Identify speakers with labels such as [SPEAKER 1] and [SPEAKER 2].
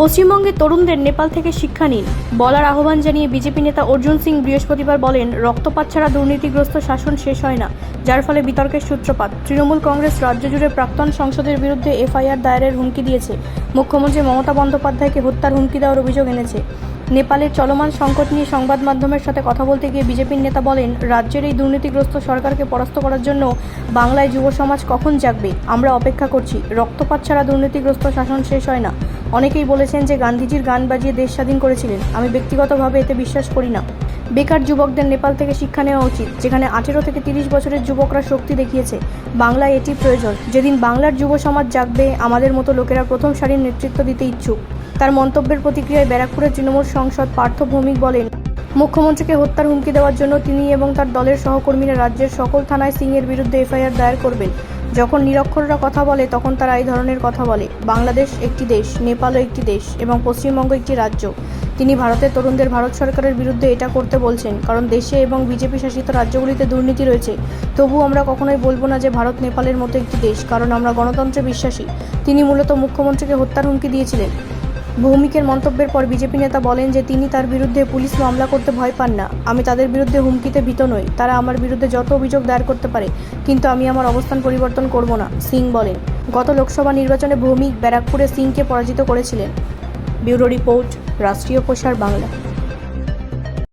[SPEAKER 1] পশ্চিমবঙ্গের তরুণদের নেপাল থেকে শিক্ষা নিন। বলার আহ্বান জানিয়ে বিজেপি নেতা অর্জুন সিং বৃহস্পতিবার বলেন, রক্তপাত ছাড়া দুর্নীতিগ্রস্ত শাসন শেষ হয় না, যার ফলে বিতর্কের সূত্রপাত। তৃণমূল কংগ্রেস রাজ্য জুড়ে প্রাক্তন সংসদের বিরুদ্ধে এফআইআর দায়েরের হুমকি দিয়েছে। মুখ্যমন্ত্রী মমতা বন্দ্যোপাধ্যায়কে হত্যার হুমকি দেওয়ার অভিযোগ এনেছে। নেপালের চলমান সংকট নিয়ে সংবাদ মাধ্যমের সাথে কথা বলতে গিয়ে বিজেপির নেতা বলেন, রাজ্যের এই দুর্নীতিগ্রস্ত সরকারকে পরাস্ত করার জন্য বাংলায় যুব সমাজ কখন জাগবে? আমরা অপেক্ষা করছি। রক্তপাত ছাড়া দুর্নীতিগ্রস্ত শাসন শেষ হয় না। অনেকেই বলেছেন যে গান্ধীজির গান বাজিয়ে দেশ স্বাধীন করেছিলেন। আমি ব্যক্তিগতভাবে এতে বিশ্বাস করি না। বেকার যুবকদের নেপাল থেকে শিক্ষা নেওয়া উচিত, যেখানে আঠেরো থেকে তিরিশ বছরের যুবকরা শক্তি দেখিয়েছে। বাংলায় এটি প্রয়োজন। যেদিন বাংলার যুব সমাজ জাগবে, আমাদের মতো লোকেরা প্রথম সারির নেতৃত্ব দিতে ইচ্ছুক। তার মন্তব্যের প্রতিক্রিয়ায় ব্যারাকপুরের তৃণমূল সংসদ পার্থ ভৌমিক বলেন, মুখ্যমন্ত্রীকে হত্যার হুমকি দেওয়ার জন্য তিনি এবং তার দলের সহকর্মীরা রাজ্যের সকল থানায় সিংয়ের বিরুদ্ধে এফআইআর দায়ের করবেন। যখন নিরক্ষররা কথা বলে, তখন তারা এই ধরনের কথা বলে, বাংলাদেশ একটি দেশ, নেপালও একটি দেশ এবং পশ্চিমবঙ্গ একটি রাজ্য। তিনি ভারতের তরুণদের ভারত সরকারের বিরুদ্ধে এটা করতে বলছেন, কারণ দেশে এবং বিজেপি শাসিত রাজ্যগুলিতে দুর্নীতি রয়েছে। তবু আমরা কখনোই বলব না যে ভারত নেপালের মতো একটি দেশ, কারণ আমরা গণতন্ত্রে বিশ্বাসী। তিনি মূলত মুখ্যমন্ত্রীকে হত্যার হুমকি দিয়েছিলেন। ভৌমিকের মন্তব্যের পর বিজেপি নেতা বলেন যে তিনি তার বিরুদ্ধে পুলিশ মামলা করতে ভয় পান না। আমি তাদের বিরুদ্ধে হুমকিতে ভীত নই। তারা আমার বিরুদ্ধে যত অভিযোগ দায়ের করতে পারে, কিন্তু আমি আমার অবস্থান পরিবর্তন করব না, সিং বলেন। গত লোকসভা নির্বাচনে ভৌমিক ব্যারাকপুরে সিংকে পরাজিত করেছিলেন। ব্যুরো রিপোর্ট, রাষ্ট্রীয় প্রসার বাংলা।